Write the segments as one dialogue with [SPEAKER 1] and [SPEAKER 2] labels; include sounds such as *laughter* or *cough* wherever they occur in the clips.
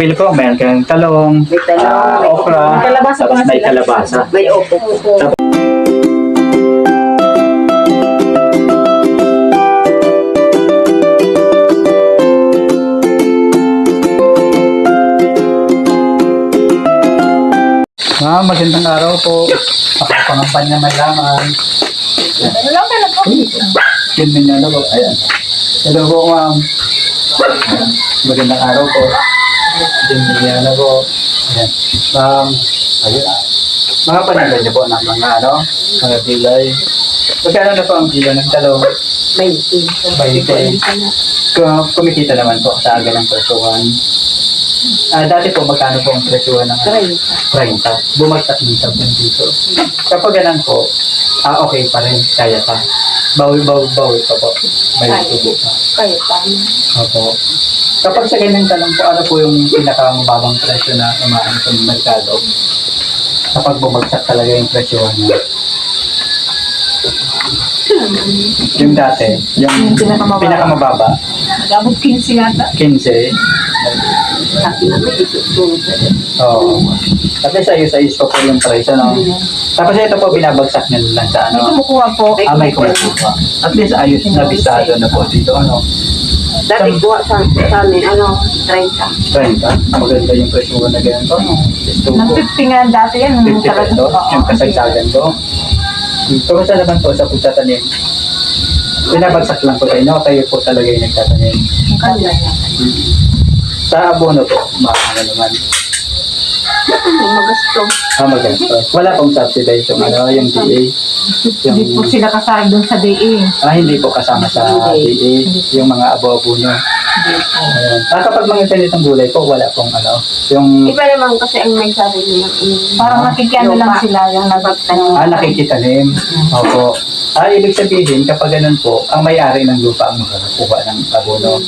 [SPEAKER 1] Pili ko, meron kang talong,
[SPEAKER 2] May talong,
[SPEAKER 1] ah,
[SPEAKER 2] may
[SPEAKER 1] okra,
[SPEAKER 3] May kalabasa pa
[SPEAKER 1] tapos
[SPEAKER 3] nga
[SPEAKER 1] may
[SPEAKER 3] sila.
[SPEAKER 1] kalabasa.
[SPEAKER 2] May opo po.
[SPEAKER 1] Ma'am, magandang araw po. Ako pangampanya may laman.
[SPEAKER 3] Ano lang ka po?
[SPEAKER 1] Yun din na po. Ayan. Hello po, ma'am. Ayan. Magandang araw po. Yun din na po. Ayan. Ma'am, ayun ah. Mga panalo niyo po ng mga ano, mga pilay. Magkano na po ang kilo ng talong?
[SPEAKER 2] May
[SPEAKER 1] Bainte. Kung kumikita naman po sa aga ng presyuhan. Ah, dati po, magkano po ang presyuhan ng
[SPEAKER 2] Try.
[SPEAKER 1] 30. Bumagsak ng 10 dito. Kapag ganun po, ah, okay pa rin. Kaya pa. Bawi, bawi, bawi pa po. May
[SPEAKER 2] Kaya.
[SPEAKER 1] tubo pa.
[SPEAKER 2] Kayo pa.
[SPEAKER 1] Opo. Kapag sa ganyan tanong po, ano po yung pinakamababang presyo na umaan sa merkado? Kapag bumagsak talaga yung presyohan niya. Yung dati, yung
[SPEAKER 3] Yung pinakamababa.
[SPEAKER 1] pinakamababa,
[SPEAKER 3] Nag-abot 15 yata.
[SPEAKER 1] 15.
[SPEAKER 2] Sabi namin, isusunod sa
[SPEAKER 1] Oo. At least ayos-ayos pa po yung price, ano? Tapos ito po, binabagsak nyo lang sa
[SPEAKER 3] May
[SPEAKER 1] ano?
[SPEAKER 3] kumukuha po.
[SPEAKER 1] Ah, may kumukuha. At least ayos na bisado na po dito, ano?
[SPEAKER 2] Dati kuha sa, sa amin, ano, 30.
[SPEAKER 1] 30. Maganda yung presyo na ganito, no? Gusto
[SPEAKER 3] Nang
[SPEAKER 1] ko.
[SPEAKER 3] 50 nga dati yan.
[SPEAKER 1] 50
[SPEAKER 3] talaga-
[SPEAKER 1] peso,
[SPEAKER 3] Oo.
[SPEAKER 1] yung kasagsagan ko. Kamusta naman po sa pagtatanim? Binabagsak lang po tayo, no? Kayo po talaga yung nagtatanim.
[SPEAKER 3] Ang kanila yan.
[SPEAKER 1] Sa abono po, makakano naman.
[SPEAKER 2] Ano, magasto.
[SPEAKER 1] Ah, maganda. Wala pong subsidize yung ano, yung DA.
[SPEAKER 3] Hindi po sila kasali doon sa DE.
[SPEAKER 1] Ah, hindi po kasama sa. DA, yung mga abo-abono.
[SPEAKER 3] Hindi po.
[SPEAKER 1] Ayan. Ah, kapag mga ganitong gulay po, wala pong ano, yung
[SPEAKER 2] Iba naman kasi ang may sarili ng
[SPEAKER 3] Parang nakikiano lang sila yung nagtanim.
[SPEAKER 1] ah, nakikitanim. Opo. Ah, ibig sabihin, kapag ganun po, ang may-ari ng lupa ang makakakuha ng abono.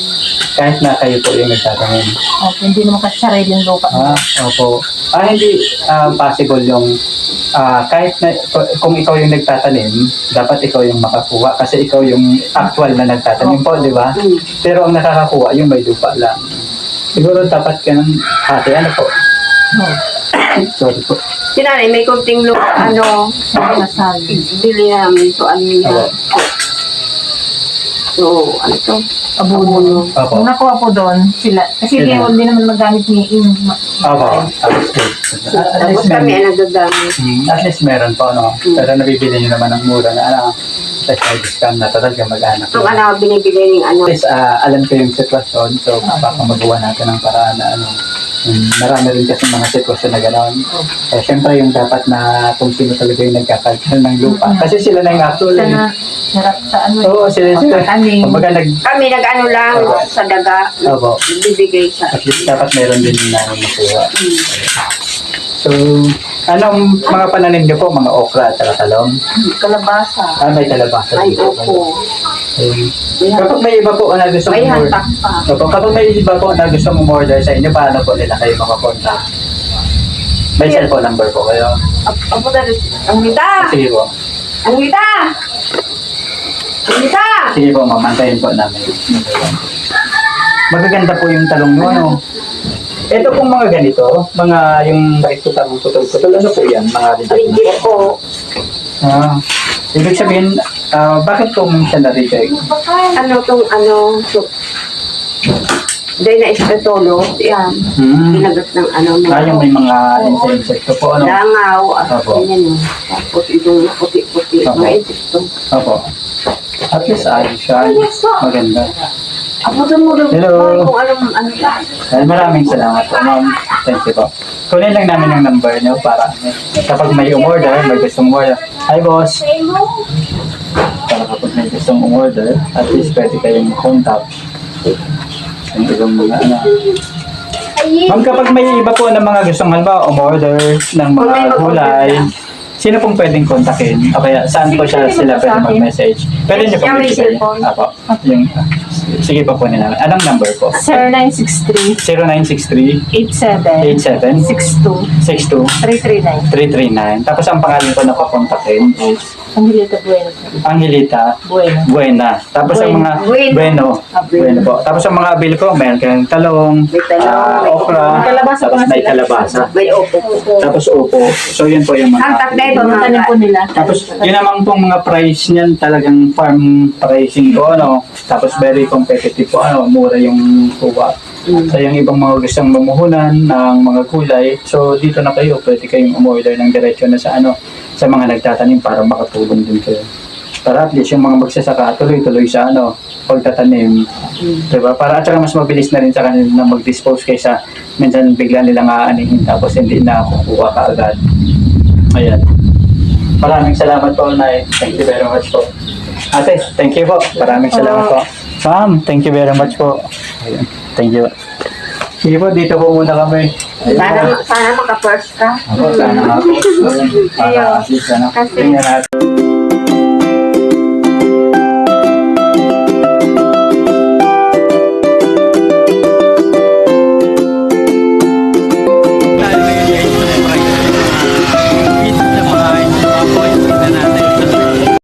[SPEAKER 1] Kahit na kayo po yung nagtatanim.
[SPEAKER 3] Okay, hindi naman kasi sariling lupa.
[SPEAKER 1] Ah, opo. Ah, hindi ah, possible yung ah, kahit na kung ikaw yung nagtatanim, dapat ikaw yung makakuha kasi ikaw yung actual na nagtatanim po, di ba?
[SPEAKER 2] Mm.
[SPEAKER 1] Pero ang nakakakuha yung may lupa lang. Siguro dapat ka ng ate, ano po?
[SPEAKER 3] Oh,
[SPEAKER 1] Sorry po.
[SPEAKER 2] Sinanay, may kunting lupa, ano, bili namin to, ano yun. So, ano to?
[SPEAKER 3] Abuno.
[SPEAKER 1] Opo.
[SPEAKER 3] Nung nakuha po doon, sila. Kasi hindi,
[SPEAKER 1] Sila.
[SPEAKER 3] hindi naman magamit ni in.
[SPEAKER 1] Opo. Tapos po. At
[SPEAKER 2] Tapos
[SPEAKER 1] least
[SPEAKER 2] kami
[SPEAKER 1] meron,
[SPEAKER 2] ang nagagamit.
[SPEAKER 1] Mm, at least meron po, no?
[SPEAKER 2] Mm.
[SPEAKER 1] Pero nabibili nyo naman ng mura na, ano, tapos may discount na, ka mag-anak.
[SPEAKER 2] Ang ano, binibigay ng ano.
[SPEAKER 1] At least, ah, alam ko yung sitwasyon, so baka magawa natin ng paraan na ano, marami rin kasi mga sitwasyon na gano'n. Eh, syempre yung dapat na kung sino talaga yung nagkakalkal ng lupa.
[SPEAKER 3] Mm.
[SPEAKER 1] Kasi sila na yung actual.
[SPEAKER 3] Sila
[SPEAKER 1] eh.
[SPEAKER 3] na, sa ano.
[SPEAKER 1] Oo, sila sila.
[SPEAKER 3] Pagkatanim.
[SPEAKER 1] Kumbaga nag,
[SPEAKER 2] Kami nag-ano lang
[SPEAKER 1] Opo.
[SPEAKER 2] sa daga.
[SPEAKER 1] Opo.
[SPEAKER 2] Bibigay sa...
[SPEAKER 1] at least dapat meron din na makuha.
[SPEAKER 2] Mm.
[SPEAKER 1] So, anong mga pananim niyo po? Mga okra at saka talong?
[SPEAKER 3] Kalabasa.
[SPEAKER 1] Ah, may kalabasa.
[SPEAKER 2] Ay,
[SPEAKER 1] dito.
[SPEAKER 2] opo. May
[SPEAKER 1] Kapag may iba po na gusto
[SPEAKER 2] May
[SPEAKER 1] mo
[SPEAKER 2] hantak pa.
[SPEAKER 1] Opo, kapag may iba po na gusto mo order sa inyo, paano po nila kayo makakontak? May cellphone number po kayo.
[SPEAKER 2] Ap- Apo na rin. Ang mita!
[SPEAKER 1] Sige po.
[SPEAKER 2] Ang mita! Ang mita!
[SPEAKER 1] Sige po, ma'am. Antayin po namin. Magaganda po yung talong nyo, ano? Ito pong mga ganito, mga yung nakikita mong putol-putol, ano po yan? Mga reject na po. Ah, ibig sabihin, ah, bakit po siya na-reject?
[SPEAKER 2] Ano tong ano... So, Dahil na espetolo, yan.
[SPEAKER 1] Hmm.
[SPEAKER 2] Ginagat ng ano.
[SPEAKER 1] Ah, yung may mga insekto po, ano?
[SPEAKER 2] Langaw, at
[SPEAKER 1] Opo.
[SPEAKER 2] ganyan. oh. Tapos itong puti-puti,
[SPEAKER 1] Opo.
[SPEAKER 2] mga insekto.
[SPEAKER 1] Opo. At least ayos siya. Maganda.
[SPEAKER 2] Doon mo doon.
[SPEAKER 1] Hello.
[SPEAKER 2] Kung alam, ano
[SPEAKER 1] maraming salamat po, ma'am. Thank you po. Kunin lang namin ang number niyo para kapag may umorder, may gustong umorder. Hi, boss. Para kapag may gustong umorder, at least pwede kayong contact. Ang ibang mga ano. Ma'am, kapag may iba po ng mga gustong halimbawa umorder ng mga gulay, sino pong pwedeng kontakin? O kaya saan po siya sila pwede mag-message? Pwede niyo po
[SPEAKER 2] Yeah, may
[SPEAKER 1] ibigay. Apo. Yung, sige pa po nila. Anong number po?
[SPEAKER 3] 0963
[SPEAKER 1] 0963
[SPEAKER 3] 87
[SPEAKER 1] 87
[SPEAKER 3] 62
[SPEAKER 1] 62
[SPEAKER 3] 339.
[SPEAKER 1] 339. Tapos ang pangalan ko na papuntakin is
[SPEAKER 3] Angelita Bueno.
[SPEAKER 1] Angelita,
[SPEAKER 3] Bueno.
[SPEAKER 1] Buena. Tapos ang mga
[SPEAKER 2] Bueno.
[SPEAKER 1] Bueno.
[SPEAKER 3] Ah,
[SPEAKER 1] Bueno po. Tapos ang mga abil ko, meron kang talong,
[SPEAKER 2] May talong,
[SPEAKER 1] ah,
[SPEAKER 2] may
[SPEAKER 1] okra,
[SPEAKER 3] May kalabasa
[SPEAKER 1] tapos
[SPEAKER 3] pa nga
[SPEAKER 1] may
[SPEAKER 3] sila.
[SPEAKER 1] kalabasa.
[SPEAKER 2] May opo.
[SPEAKER 1] Tapos upo. So yun po yung mga
[SPEAKER 2] Ang tatay
[SPEAKER 1] abil.
[SPEAKER 3] mga tanim po nila.
[SPEAKER 1] Tapos yun naman pong mga price niyan talagang farm pricing ko ano. Tapos very competitive po ano, mura yung kuha. So yung ibang mga gustong mamuhunan ng mga gulay, so dito na kayo, pwede kayong umorder ng diretsyo na sa ano, sa mga nagtatanim para makatulong din kayo. Para at least yung mga magsasaka tuloy-tuloy sa ano, pagtatanim. Diba? Para at saka mas mabilis na rin sa kanila na mag-dispose kaysa minsan bigla nilang aanihin tapos hindi na kukuha ka agad. Ayan. Maraming salamat po, Nay. Thank you very much po. Ate, thank you po. Maraming salamat po. Ma'am, thank you very much po. Ayan. Thank you. Sige po, dito po muna kami.
[SPEAKER 2] Sana, sana maka-first ka.
[SPEAKER 1] Ako, sana. *laughs* Ayun. Para at least, ano,
[SPEAKER 2] Kasi-
[SPEAKER 1] tingnan natin.